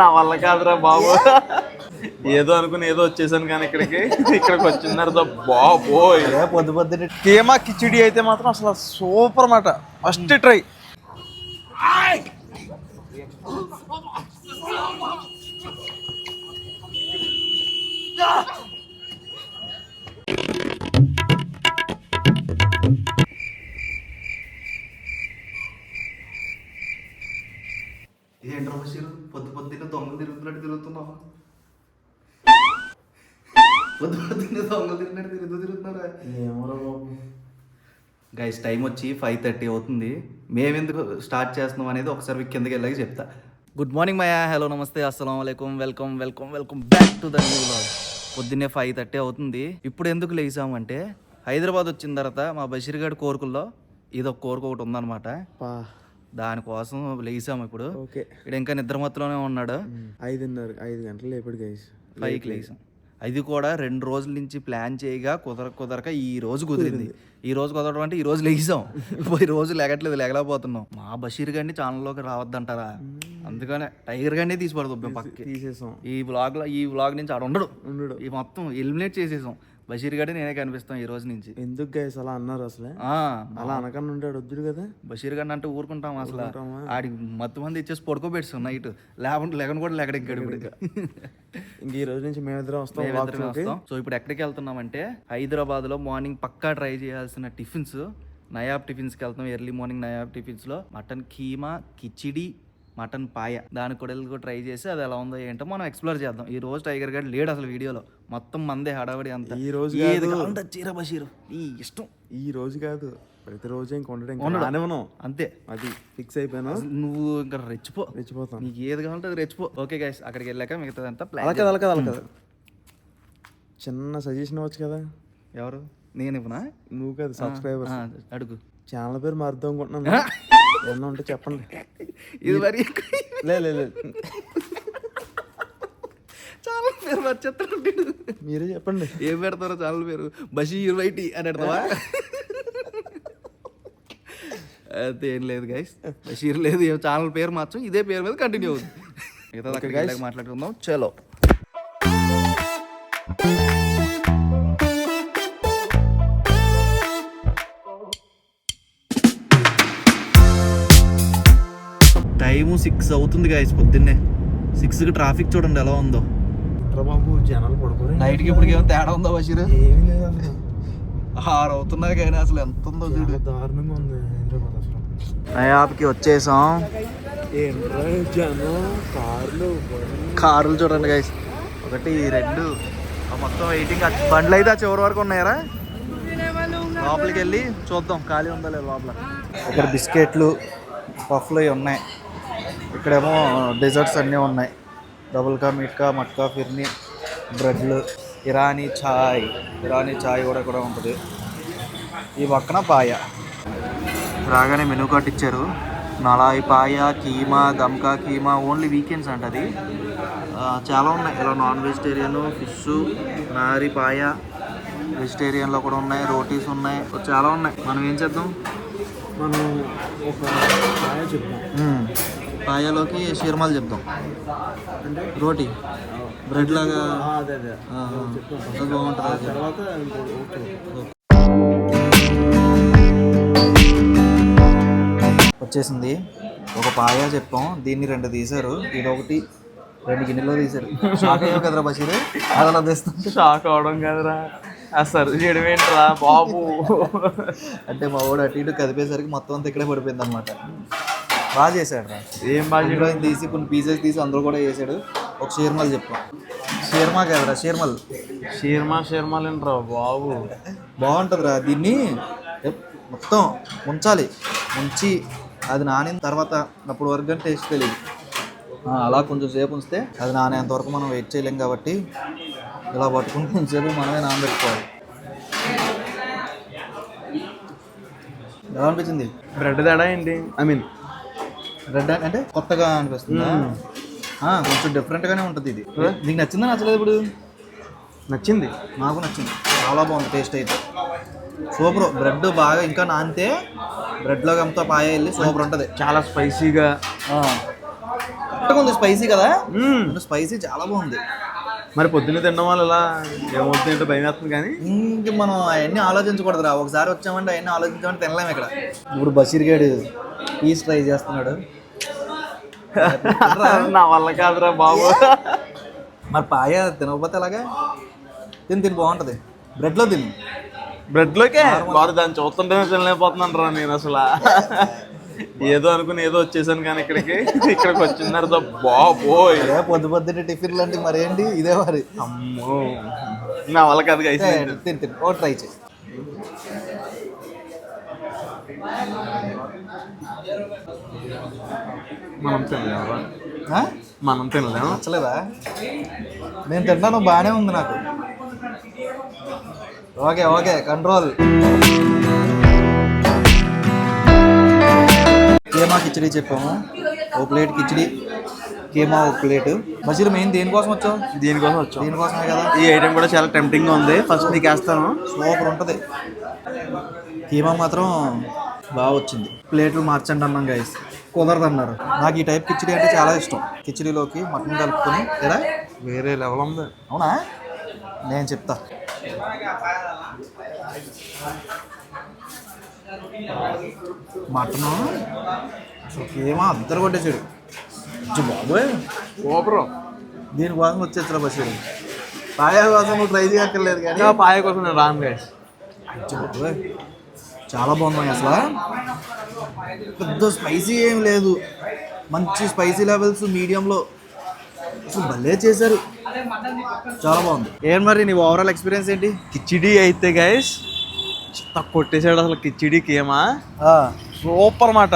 నా వల్ల కాదురా బాబు. ఏదో అనుకుని ఏదో వచ్చేసాను కానీ ఇక్కడికి. ఇక్కడికి వచ్చిన తర్వాత బాబోయ్. పొద్దు పొద్దున కేమా కిచిడి అయితే మాత్రం అసలు సూపర్ అన్నమాట ఫస్ట్ ట్రై. ఏంట్రా బషీరు? పొద్దు పొద్దున్న దొంగలు తిరుగుతున్నట్టు తిరుగుతున్నావా? పొద్దు పొద్దున్న దొంగలు తిరిగినట్టు తిరుగుతూ తిరుగుతున్నారా ఏమోరా బాబు. గైస్ టైం వచ్చి ఫైవ్ థర్టీ అవుతుంది. మేమెందుకు స్టార్ట్ చేస్తున్నాం అనేది ఒకసారి కిందకి వెళ్ళాక చెప్తా. గుడ్ మార్నింగ్ మయా హలో నమస్తే. అస్సలం అయికం welcome welcome welcome back to the new blog పొద్దున్నే ఫైవ్ థర్టీ అవుతుంది. ఇప్పుడు ఎందుకు లేసామంటే హైదరాబాద్ వచ్చిన తర్వాత మా బషీర్ గారి కోరికల్లో ఇది ఒక కోరిక ఒకటి ఉందన్నమాట. దానికోసం లేసాము ఇప్పుడు. ఓకే. ఇక్కడ ఇంకా నిద్ర మత్తులోనే ఉన్నాడు. ఐదున్నర ఐదు గంటలు లేపాడు గైస్ పైకి లేసాం అది కూడా రెండు రోజుల నుంచి ప్లాన్ చేయగా కుదర కుదరక ఈ రోజు కుదిరింది. ఈ రోజు కుదరడం అంటే ఈ రోజు లేసాం ఈ రోజు లేగట్లేదు లేగలేకపోతున్నాం. మా బషీర్ గారిని ఛానల్లోకి రావద్దంటారా? అందుకనే టైగర్ గారిని తీసి పడదు పక్కకి తీసేసాం. ఈ బ్లాగ్లో ఈ బ్లాగ్ నుంచి ఆడ ఉండడు. ఉండడు. ఈ మొత్తం ఎలిమినేట్ చేసేసాం. బషీర్ గారి నేనే కనిపిస్తాం ఈ రోజు నుంచి. ఎందుకు గైస్ అలా అన్నారు అసలే? అలా అనకన్నా ఉంటాడు వద్దుడు కదా? బషీర్ గారిని అంటే ఊరుకుంటాం అసలు. ఆడి మత్తు మంది ఇచ్చేసి పడుకోబెట్టాం నైట్. లేకుంటే లెగన్ కూడా లెగడ ఇంకడు ఇప్పుడు ఇంక. ఈ రోజు నుంచి మేమిద్దరం వస్తాం walk మేమిద్దరం. వస్తాం. సో ఇప్పుడు ఎక్కడికి వెళ్తున్నామంటే హైదరాబాద్లో మార్నింగ్ పక్కా ట్రై చేయాల్సిన టిఫిన్స్. నయాబ్ టిఫిన్స్కి వెళ్తాం ఎర్లీ మార్నింగ్ నయాబ్ టిఫిన్స్లో మటన్ కీమా కిచిడి మటన్ పాయ. దాని కూడా కూడా ట్రై చేసి అది ఎలా ఉందో ఏంటో మనం ఎక్స్ప్లోర్ చేద్దాం. ఈ రోజు టైగర్ గడ్ లేడు అసలు వీడియోలో. మొత్తం మందే హడావడి అంతా. ఈ రోజు ఏది. కావాలంటే చీర బషీరు. ఈ ఇష్టం. ఈ రోజు కాదు. ప్రతిరోజు ఇంక ఉండడం. అంతే. అది ఫిక్స్ అయిపోయాను. నువ్వు ఇంకా రెచ్చిపో. రెచ్చిపోతాను. నీకు ఏది కావాలంటే అది రెచ్చిపో. ఓకే గైస్ అక్కడికి వెళ్ళాక మిగతాదంతా ప్లాన్ కదా అలా కదా అలా కదా చిన్న సజెషన్ ఇవ్వచ్చు కదా. ఎవరు? నేను ఇవ్వనా నువ్వు కదా సబ్స్క్రైబర్ అడుగు. ఛానల్ పేరు మారుద్దాం అనుకుంటున్నాను. ఏమన్నా ఉంటే చెప్పండి. ఇది మరి లే లే లే. చాలా పేరు మర్చేస్తాడు మీరే చెప్పండి. ఏం పెడతారో ఛానల్ పేరు? బషీర్ వైటి అని పెడతావా? అయితే ఏం లేదు గైస్ బషీర్ లేదు ఏం ఛానల్ పేరు మార్చం ఇదే పేరు మీద కంటిన్యూ అవుతుంది మిగతా మాట్లాడుకుందాం. చలో. టైము సిక్స్ అవుతుంది గాయస్ పొద్దున్నే. సిక్స్కి ట్రాఫిక్ చూడండి ఎలా ఉందో. బాబు జనాలు పడుకోరు. నైట్కి ఇప్పుడు ఏమైనా తేడా ఉందా బషీర్? ఏమీ లేదు ఆరు అవుతున్నా కానీ అసలు ఎంత ఉందో చూడు. దారుణంగా ఉంది నయాబ్కి వచ్చేసాం. ఏంట్రా జనం? కార్లు చూడండి గైస్ ఒకటి రెండు. ఆ మొత్తం వెయిటింగ్ బండ్లు అయితే ఆ చివరి వరకు ఉన్నాయరా? లోపలికి వెళ్ళి చూద్దాం. ఖాళీ ఉందా లేదు లోపల? ఇక్కడ బిస్కెట్లు పఫ్లు ఇవి ఉన్నాయి. ఇక్కడేమో డెజర్ట్స్ అన్నీ ఉన్నాయి. డబుల్ కా మిట్కా మట్కా ఫిర్ని బ్రెడ్లు ఇరానీ చాయ్ ఇరానీ చాయ్ కూడా కూడా ఉంటుంది. ఈ పక్కన పాయ. రాగానే మెనూ కార్ట్ ఇచ్చారు. నలాయి పాయ కీమా దమ్కా కీమా ఓన్లీ వీకెండ్స్ అంట అది. చాలా ఉన్నాయి. ఇలా నాన్ వెజిటేరియన్ ఫిష్ నారి పాయ వెజిటేరియన్లో కూడా ఉన్నాయి. రోటీస్ ఉన్నాయి. చాలా ఉన్నాయి. మనం ఏం చేద్దాం? మనం ఒక పాయ చెప్తాం పాయలోకి షీర్మాలు చెప్దాం రోటీ. బ్రెడ్ లాగా. అదే బాగుంటుంది. వచ్చేసింది. ఒక పాయ చెప్పాం. దీన్ని రెండు తీశారు. ఇది ఒకటి రెండు గిన్నెలో తీశారు. షాక్ అయ్యావు కదరా బషీర్? అలా తెస్తుంది షాక్ అవడం కదరా. సర్వ్ చేయడం ఏంట్రా బాబు. అంటే మా వాడు అటు ఇటు కదిపేసరికి మొత్తం అంతా ఇక్కడే పడిపోయింది అనమాట బాగా చేశాడు రా. ఏం బాగా తీసి కొన్ని పీసెస్ తీసి అందులో కూడా వేసాడు. ఒక షీర్మల్ చెప్పాం. షీర్మా కదరా షీర్మల్. షీర్మా షీర్మాలేంట్రా బాబు? బాగుంటుందిరా దీన్ని. మొత్తం ఉంచాలి ఉంచి అది నానిన తర్వాత అప్పుడు వరకు టేస్ట్ తెలియదు అలా కొంచెం సేపు ఉంచితే అది నానేంత వరకు మనం వెయిట్ చేయలేం కాబట్టి ఇలా పట్టుకుని కొంచెంసేపు మనమే నానబెట్టుకోవాలి. ఎలా అనిపించింది? బ్రెడ్ తేడా ఏంటి? ఐ మీన్ రెడ్ అంటే కొత్తగా అనిపిస్తుందా? కొంచెం డిఫరెంట్గానే ఉంటుంది ఇది. నీకు నచ్చిందా నచ్చలేదు ఇప్పుడు? నచ్చింది. నాకు నచ్చింది. చాలా బాగుంది టేస్ట్ అయితే. సూపర్. బ్రెడ్ బాగా ఇంకా నానితే బ్రెడ్లో అంతా పాయ వెళ్ళి సూపర్ ఉంటుంది. చాలా స్పైసీగా కరెక్ట్గా ఉంది స్పైసీ కదా. స్పైసీ చాలా బాగుంది. మరి పొద్దున్న తినడం వల్ల ఇలా ఏమవుతుంది ఏంటో భయం వేస్తుంది కానీ. ఇంక మనం అవన్నీ ఆలోచించకూడదురా. ఒకసారి వచ్చామంటే అవన్నీ ఆలోచించామంటే తినలేము ఇక్కడ. ఇప్పుడు బషీర్ గాడు పీస్ ట్రై చేస్తున్నాడు. నా వల్ల కాదురా బాబు. మరి పాయ తినకపోతే ఎలాగా? తిని తిని బాగుంటుంది. బ్రెడ్లో తిని. బ్రెడ్ లోకే వారు దాన్ని చూస్తుంటేనే తినలేకపోతున్నాను రా నేను అసలు. ఏదో అనుకుని ఏదో వచ్చేసాను కానీ ఇక్కడికి. ఇక్కడికి బాబోయ్. అదే పొద్దు పొద్దున్నే టిఫిన్ లాంటి మరేంటి? ఇదే మరి. అమ్మో. నా వల్ల కాదు. తిని తిని. ఓ ట్రై చేయి. మనం తినలేము? మనం తినలేము? నచ్చలేదా? నేను తింటాను బాగానే ఉంది నాకు. ఓకే ఓకే కంట్రోల్ కేమా కిచడీ చెప్పాము. ఓ ప్లేట్ కిచడీ కేమా ఒక ప్లేట్. బషీర్ మెయిన్ దేనికోసం వచ్చావు? దీనికోసం వచ్చాం దీనికోసమే కదా? ఈ ఐటెం కూడా చాలా టెంప్టింగ్గా ఉంది. ఫస్ట్ నీకు వేస్తాను సూపర్ ఉంటుంది. కీమా మాత్రం బాగా వచ్చింది ప్లేట్లు మార్చండి అన్నాం గైస్ కుదరదు అన్నారు నాకు ఈ టైప్ కిచడీ అంటే చాలా ఇష్టం. కిచడీలోకి మటన్ కలుపుకొని ఎలా వేరే లెవెల్ ఉంది. అవునా? నేను చెప్తా. మటను? ఏమో అద్దరు కొట్టేసాడు బాబోయ్. సూపర్. దీనికోసం వచ్చేసాడు బస్సు పాయా కోసం ట్రై చేయక్కర్లేదు కానీ. పాయ కోసం నేను రాను గైస్ బాబోయ్. చాలా బాగున్నాయి అసలు. పెద్ద స్పైసీ ఏం లేదు. మంచి స్పైసీ లెవెల్స్ మీడియంలో అసలు భలే చేశారు. చాలా బాగుంది. ఏం మరి నీ ఓవరాల్ ఎక్స్పీరియన్స్ ఏంటి? కిచిడి అయితే గైస్ కొట్టేసాడు అసలు కిచిడికి ఏమా సూపర్ మాట.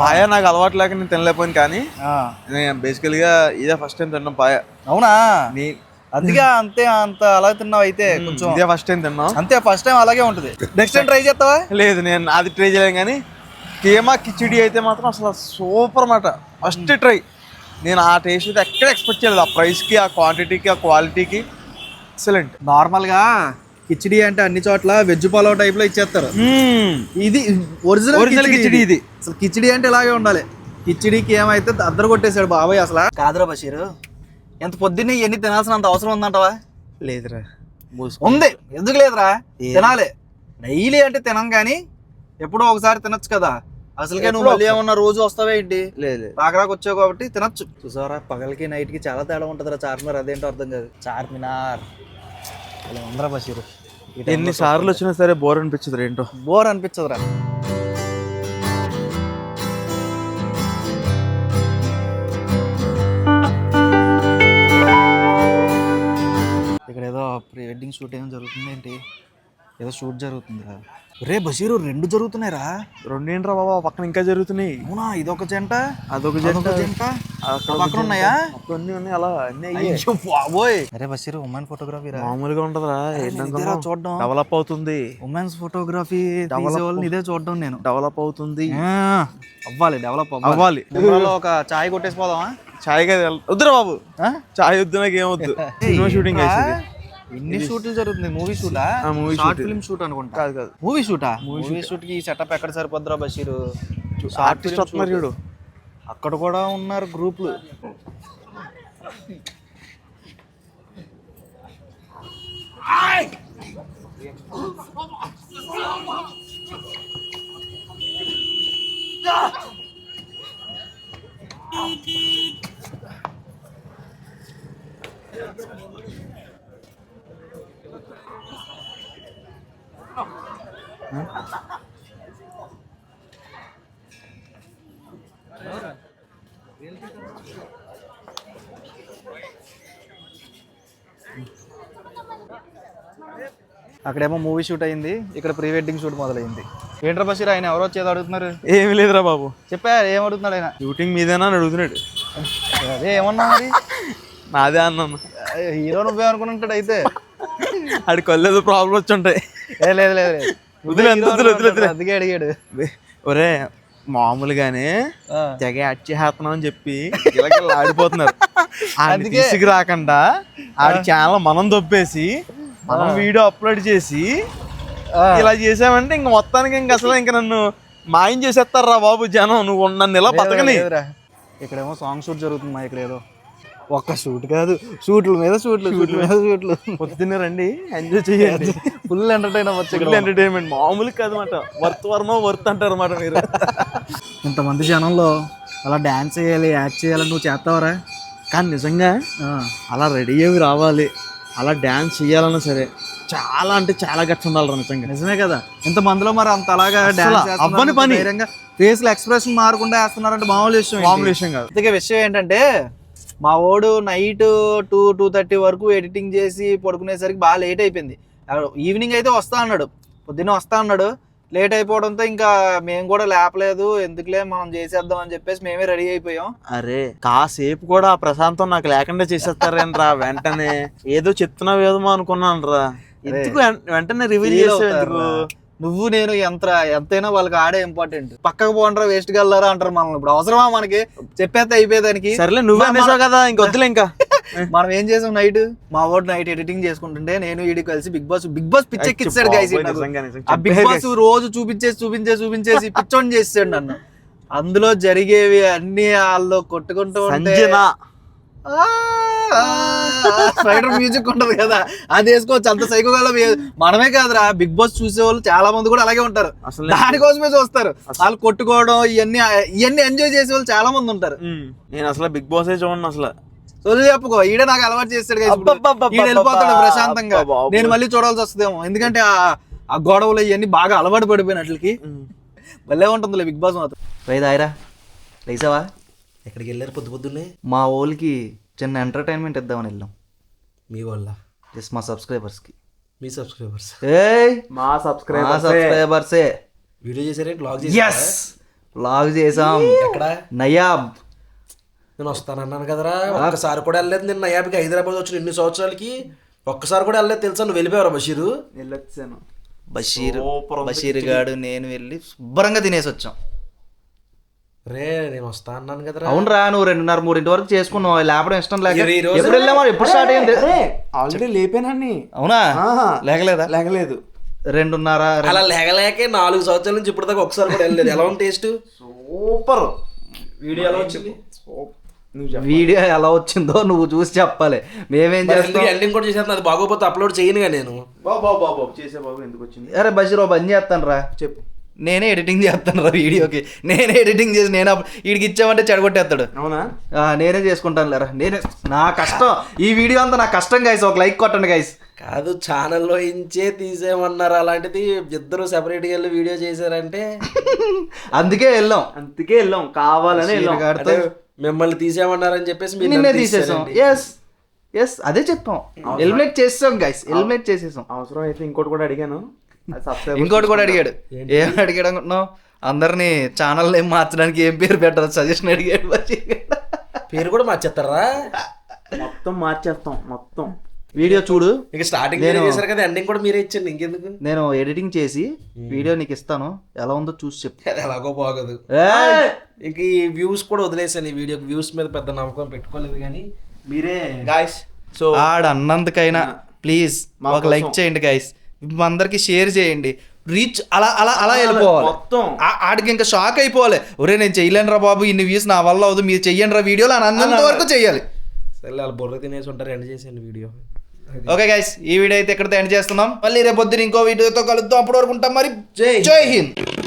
పాయ నాకు అలవాటు లేక నేను తినలేకపోయాను కానీ నేను బేసికల్గా ఇదే ఫస్ట్ టైం తిన్నాం పాయ. అవునా? నీ అందుకే అంతే అంత అలా తిన్నావు అయితే కొంచెం. ఇదే ఫస్ట్ టైం తిన్నాం అంతే ఫస్ట్ టైం అలాగే ఉంటుంది. నెక్స్ట్ టైం ట్రై చేస్తావా? లేదు నేను అది ట్రై చేయలేను కానీ కేమా కిచిడి అయితే మాత్రం అసలు సూపర్ మాట ఫస్ట్ ట్రై నేను ఆ టేస్ట్ అయితే ఎక్కడ ఎక్స్పెక్ట్ చేయలేదు. ఆ ప్రైస్కి ఆ క్వాంటిటీకి ఆ క్వాలిటీకి ఎక్సలెంట్ నార్మల్గా కిచిడి అంటే అన్ని చోట్ల వెజ్ పలావ్ టైప్లో ఇచ్చేస్తారు. ఇది ఒరిజినల్ Original కిచిడి ఇది. అసలు కిచిడి అంటే ఇలాగే ఉండాలి. కిచిడికి ఏమైతే అద్దరు కొట్టేశాడు బాబాయ్ అసలు. కాదురా బషీర్. ఎంత పొద్దున్నే ఇవన్నీ తినాల్సినంత అవసరం ఉందంటవా? లేదురా. ఉంది. ఎందుకు లేదురా? తినాలి. డైలీ అంటే తినం కానీ ఎప్పుడో ఒకసారి తినొచ్చు కదా. అసలుకే నువ్వు మళ్ళీ ఏమన్నా రోజు వస్తావే ఏంటి? లేదు రాకరాకు వచ్చావు కాబట్టి తినొచ్చు. చూసారా పగలకి నైట్కి చాలా తేడా ఉంటుందిరా చార్మినార్. అదేంటో అర్థం కాదు. చార్మినార్. ఉందరా బషీర్. సార్లు వచ్చినా సరే బోర్ అనిపించదు ఏంటో. బోర్ అనిపించదురా. ఏదో ప్రీ వెడ్డింగ్ షూట్ ఏం జరుగుతుంది ఏంటి ఏదో షూట్ జరుగుతుందిరా రే బషీరు రెండు జరుగుతున్నాయిరా. రెండేంట్రా బాబా? పక్కన ఇంకా జరుగుతున్నాయి. అవునా? ఇదొక జంట? అదొక జంట. అదొక జంట? పక్కన ఉన్నాయా? కొన్ని ఉన్నాయి అలా అన్ని బాబోయ్. అరే బషీరు ఉమెన్ ఫోటోగ్రఫీ రా. మామూలుగా ఉంటదిరా. చూడడం. డెవలప్ అవుతుంది. ఉమెన్స్ ఫోటోగ్రఫీ వాళ్ళని ఇదే చూడడం నేను. డెవలప్ అవుతుంది. అవ్వాలి డెవలప్ అవ్వాలి. ఒక చాయ్ కొట్టేసి పోదామా? చాయ్ కదా వద్దురా బాబు? చాయ్ వద్దు నాకు ఏమొద్దు సినిమా షూటింగ్ ఏంట్రా? ఇన్ని షూట్లు జరుగుతుంది? మూవీ షూటా? movie short. ఫిల్మ్ షూట్ అనుకుంటా. కాదు కాదు. మూవీ షూటా? Movie shoot. కి సెటప్ ఎక్కడ సరిపోద్దురా బషీరు? ఆర్టిస్ట్ వస్తున్నారు చూడు. అక్కడ కూడా ఉన్నారు గ్రూపులు. అక్కడేమో మూవీ షూట్ అయింది. ఇక్కడ ప్రీ వెడ్డింగ్ షూట్ మొదలైంది. ఏంట్రా బషీర్ ఆయన? ఎవరు వచ్చేది అడుగుతున్నారు? ఏమి లేదురా బాబు. చెప్పా ఏం అడుగుతున్నాడు ఆయన? షూటింగ్ మీదేనా అని అడుగుతున్నాడు. అదే ఏమన్నా మరి? నాదే అన్నాను హీరో నువ్వే అయితే. ఆడి కళ్ళు ప్రాబ్లం వచ్చి ఉంటాయి లేదు లేదు లేదు. వదిలే, అంత వదిలే, వదిలే, వదిలే. అందుకే అడిగాడు. ఒరే మామూలుగానే. తెగ యాడ్ చేస్తున్నాం అని చెప్పి గిలగిల ఆడిపోతున్నారు. ఆడిని తీసుకురాకుండా ఆడి ఛానల్ మనం దొబ్బేసి మనం వీడియో అప్లోడ్ చేసి. ఇలా చేసామంటే ఇంక మొత్తానికి ఇంక అసలు ఇంక నన్ను మాయం చేసేస్తారా బాబు జనం? నువ్వు నన్ను ఇలా బతకని. ఇక్కడేమో సాంగ్ షూట్ జరుగుతుంది మా ఇక్కడ ఏదో ఒక్క షూట్ కాదు షూట్ల మీద షూట్లు షూట్ల మీద షూట్లు. పొద్దున్నే రండి ఎంజాయ్ చేయండి. ఫుల్ ఎంటర్టైన్ అవ్వచ్చు ఫుల్ ఎంటర్టైన్మెంట్ మామూలు కాదన్నమాట. వర్త్ వర్మ వర్త్ అంటారు అన్నమాట మీరు. ఇంతమంది జనంలో అలా డ్యాన్స్ చేయాలి యాక్ట్ చేయాలని నువ్వు చేస్తావరా? కానీ నిజంగా అలా రెడీ అయ్యి రావాలి. అలా డ్యాన్స్ చేయాలన్నా సరే చాలా అంటే చాలా గట్స్ ఉండాలి నిజంగా. నిజమే కదా. ఇంత మందిలో మరి అంత అలాగా డాన్స్ అవ్వని పని. ఫేస్లో ఎక్స్ప్రెషన్ మారకుండా వేస్తున్నారంటే మామూలు విషయం మామూలు విషయం కాదు. ఇంతకే విషయం ఏంటంటే మా వాడు నైట్ టూ టూ థర్టీ వరకు ఎడిటింగ్ చేసి పడుకునేసరికి బాగా లేట్ అయిపోయింది. ఈవినింగ్ అయితే వస్తా అన్నాడు. పొద్దున్న వస్తా అన్నాడు. లేట్ అయిపోవడంతో ఇంకా మేము కూడా లేపలేదు. ఎందుకులే మనం చేసేద్దాం అని చెప్పేసి మేమే రెడీ అయిపోయాం. అరే కాసేపు కూడా ప్రశాంతం నాకు లేకుండా చేసేస్తారేంట్రా వెంటనే? ఏదో చెప్తున్నావు ఏదో అనుకున్నాను రా ఎందుకు వెంటనే రివీల్ Feel నువ్వు నేను ఎంత ఎంతైనా వాళ్ళకి ఆడే ఇంపార్టెంట్ పక్కకు పోండ్రా వేస్ట్ గల్లారా అంటారు మనల్ని ఇప్పుడు. అవసరమా మనకి? చెప్పేస్తే అయిపోయేదానికి సర్లే నువ్వే అనేసావు కదా ఇంకొద్దులే ఇంకా. మనం ఏం చేసాం నైట్ మా వాడు నైట్ ఎడిటింగ్ చేసుకుంటుంటే నేను వీడికి కలిసి బిగ్ బాస్ బిగ్ బాస్ పిచ్చెక్కిచ్చాడు గైస్. ఆ బిగ్ బాస్ రోజు చూపించేసి చూపించేసి చూపించేసి పిచ్చోని చేసాడు నన్ను. అందులో జరిగేవి అన్ని వాళ్ళు కొట్టుకుంటూ ఉంటే స్పైడర్ మ్యూజిక్ ఉంటది కదా. అది వేసుకోవచ్చు. అంత సైకో గల మనమే కాదురా. బిగ్ బాస్ చూసే వాళ్ళు చాలా మంది కూడా అలాగే ఉంటారు. అసలు దానికోసమే చూస్తారు. వాళ్ళు కొట్టుకోవడం ఇవన్నీ ఇవన్నీ ఎంజాయ్ చేసే వాళ్ళు చాలా మంది ఉంటారు. నేను అసలు బిగ్ బాస్ చూడండి అసలు. సొల్లు చెప్పుకో. ఈడ నాకు అలవాటు చేస్తాడు. ఈడ వెళ్ళిపోతాడు ప్రశాంతంగా. నేను మళ్ళీ చూడాల్సి వస్తుందేమో. ఎందుకంటే ఆ గొడవలు ఇవన్నీ బాగా అలవాటు పడిపోయినట్లకి భలే ఉంటుందిలే బిగ్ బాస్ మాత్రం. రైదాయిరా లేసావా ఎక్కడికి వెళ్ళారు పొద్దు పొద్దున్నే? మా ఓల్కి చిన్న ఎంటర్టైన్మెంట్ ఇద్దామని వెళ్ళాం. మీ వల్ల? జస్ట్ మా సబ్స్క్రైబర్స్కి మీ సబ్స్క్రైబర్స్ ఏయ్! మా మా సబ్స్క్రైబర్ సబ్స్క్రైబర్సే వీడియో చేశారేంటి? బ్లాగ్ ఎస్ చేశారా లాగ్ చేసాం ఎక్కడ? నయాబ్. నేను వస్తానన్నాను కదరా. ఒక్కసారి కూడా వెళ్ళలేదు. నేను నయాబికి హైదరాబాద్ వచ్చిన ఎన్ని సంవత్సరాలకి ఒక్కసారి కూడా వెళ్ళలేదు. తెలుసా? నువ్వు వెళ్ళిపోయారా బషీరు? వెళ్ళొచ్చాను. బషీర్. బషీర్ గాడు నేను వెళ్ళి శుభ్రంగా తినేసి వచ్చాం. రే నేను వస్తా అన్నాను కదరా. అవునరా నువ్వు రెండున్నర మూడింటి వరకు చేసుకున్నావు. లేపడం ఇష్టం లేక ఈ రోజు- ఎప్పుడు వెళ్ళామో ఎప్పుడు స్టార్ట్ అయింది ఆల్రెడీ లేపానండి అవునా. లేకలేదా? లేగలేదు రెండున్నర అలా లేకలేకే నాలుగు సంవత్సరాల నుంచి ఇప్పుడు దాకా ఒకసారి కూడా వెళ్ళలేదు. ఎలా ఉంది టేస్ట్? సూపర్. వీడియో ఎలా వచ్చింది? నువ్వు చెప్పు. వీడియో ఎలా వచ్చిందో నువ్వు చూసి చెప్పాలి. మేమేం చేస్తాం? ఎండింగ్ కూడా చేసేది అది బాగోపోతే అప్లోడ్ చేయనుగా నేను. బాబు బాబు బాబు చేసే బాబు ఎందుకు వచ్చింది? అరే బషీర్ పని చేస్తాను రా చెప్పు. నేనే ఎడిటింగ్ చేస్తాను రా వీడియోకి. నేనే ఎడిటింగ్ చేసి నేను వీడికి ఇచ్చామంటే చెడగొట్టేస్తాడు. అవునా? నేనే చేసుకుంటాను లేరా నేనే నా కష్టం. ఈ వీడియో అంతా నా కష్టం గైస్ ఒక లైక్ కొట్టండి గైస్ కాదు ఛానల్లో ఇంచే తీసేయమన్నారు. అలాంటిది ఇద్దరు సెపరేట్గా వెళ్ళి వీడియో చేశారంటే. అందుకే వెళ్ళాం. అందుకే వెళ్ళాం. కావాలని వెళ్ళాం. మిమ్మల్ని తీసేయమన్నారని చెప్పేసి నిన్నే తీసేసాం. ఎస్ ఎస్ అదే చెప్పాం. ఎలిమినేట్ చేసాం గైస్ ఎలిమినేట్ చేసేసాం. అవసరం అయితే ఇంకోటి కూడా అడిగాను. ఇంకోటి కూడా అడిగాడు. ఏం అడిగాడు అనుకుంటున్నావు? అందరినీ ఛానల్ ఏం మార్చడానికి ఏం పేరు పెట్టారు? సజెషన్ అడిగాడు. పేరు కూడా మార్చేస్తారా? మొత్తం మార్చేస్తాం మొత్తం. వీడియో చూడు. ఇక స్టార్టింగ్ చేశారు కదా ఎండింగ్ కూడా మీరే ఇచ్చండి ఇంకెందుకు? నేను ఎడిటింగ్ చేసి వీడియో నీకు ఇస్తాను. ఎలా ఉందో చూసి చెప్పు. అది ఎలాగో బాగోదు. ఏయ్! ఇంక ఈ వ్యూస్ కూడా వదిలేసాను ఈ వీడియోకి. వ్యూస్ మీద పెద్ద నమ్మకం పెట్టుకోలేదు కానీ మీరే గాయస్ సో ఆడ అన్నందుకైనా ప్లీజ్ మా ఒక లైక్. చేయండి గైస్ అందరికి షేర్ చేయండి. రీచ్ అలా అలా అలా వెళ్ళిపోవాలి. మొత్తం. ఆ- ఆడికి ఇంకా షాక్ అయిపోవాలి. ఒరే నేను చెయ్యలేను రా బాబు ఇన్ని వ్యూస్ నా వల్ల అవదు మీరు చెయ్యండి రా వీడియోలు అని అన్నంత వరకు చెయ్యాలి. సరే వాళ్ళ బుర్ర తినేసి ఉంటారు ఎండ్ చేసేయండి వీడియో ఓకే గైస్ ఈ వీడియో అయితే ఇక్కడితో ఎండ్ చేస్తున్నాం. మళ్ళీ రేపు పొద్దున ఇంకో వీడియోతో కలుద్దాం. అప్పటి వరకు ఉంటాం మరి. జై జై హింద్.